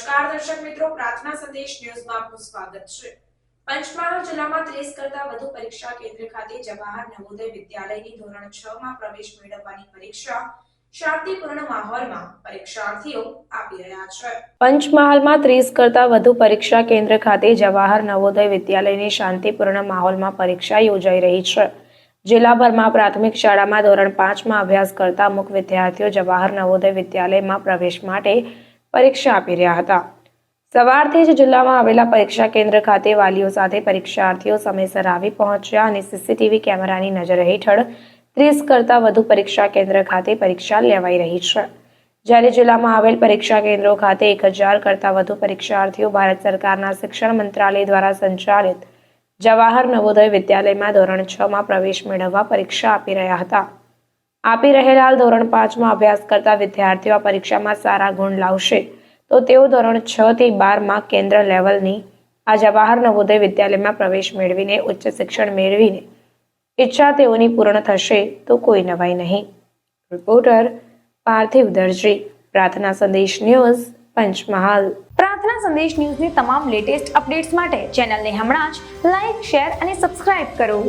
નમસ્કાર, દર્શક મિત્રો. પ્રાર્થના સંદેશ ન્યૂઝમાં આપનું સ્વાગત છે. પંચમહાલ જિલ્લામાં ત્રીસ કરતા વધુ પરીક્ષા કેન્દ્ર ખાતે જવાહર નવોદય વિદ્યાલયની ધોરણ છ માં પ્રવેશ મેળવવાની પરીક્ષા શાંતિપૂર્ણ માહોલમાં પંચમહાલમાં ત્રીસ કરતા વધુ પરીક્ષા કેન્દ્ર ખાતે જવાહર નવોદય વિદ્યાલયની શાંતિપૂર્ણ માહોલમાં પરીક્ષા યોજાઈ રહી છે. જિલ્લાભરમાં પ્રાથમિક શાળામાં ધોરણ પાંચમાં અભ્યાસ કરતા અમુક વિદ્યાર્થીઓ જવાહર નવોદય વિદ્યાલયમાં પ્રવેશ માટે પરીક્ષા આપી રહ્યા હતા. સવારથી જ જિલ્લામાં આવેલા પરીક્ષા કેન્દ્ર ખાતે વાલીઓ સાથે પરીક્ષાર્થીઓ સમયસર આવી પહોંચ્યા અને સીસીટીવી કેમેરાની નજર હેઠળ ત્રીસ કરતા વધુ પરીક્ષા કેન્દ્ર ખાતે પરીક્ષા લેવાઈ રહી છે. જ્યારે જિલ્લામાં આવેલ પરીક્ષા કેન્દ્રો ખાતે એક હજાર કરતા વધુ પરીક્ષાર્થીઓ ભારત સરકારના શિક્ષણ મંત્રાલય દ્વારા સંચાલિત જવાહર નવોદય વિદ્યાલયમાં ધોરણ છ માં પ્રવેશ મેળવવા પરીક્ષા આપી રહ્યા હતા. આપી રહેલા હાલ ધોરણ પાંચમાં અભ્યાસ કરતા વિદ્યાર્થીઓ આ પરીક્ષામાં સારા ગુણ લાવશે. તો તેઓ ધોરણ છ થી બારમાં કેન્દ્ર લેવલની આ જવાહર નવોદય વિદ્યાલયમાં પ્રવેશ મેળવીને ઉચ્ચ શિક્ષણ મેળવીને ઈચ્છા તેઓની પૂર્ણ થશે તો કોઈ નવાઈ નહીં. રિપોર્ટર પાર્થિવ દરજી. પ્રાર્થના સંદેશ ન્યૂઝ પંચમહાલ. પ્રાર્થના સંદેશ ન્યૂઝની તમામ લેટેસ્ટ અપડેટ્સ માટે ચેનલને હમણાં જ લાઈક, શેર અને સબસ્ક્રાઇબ કરો.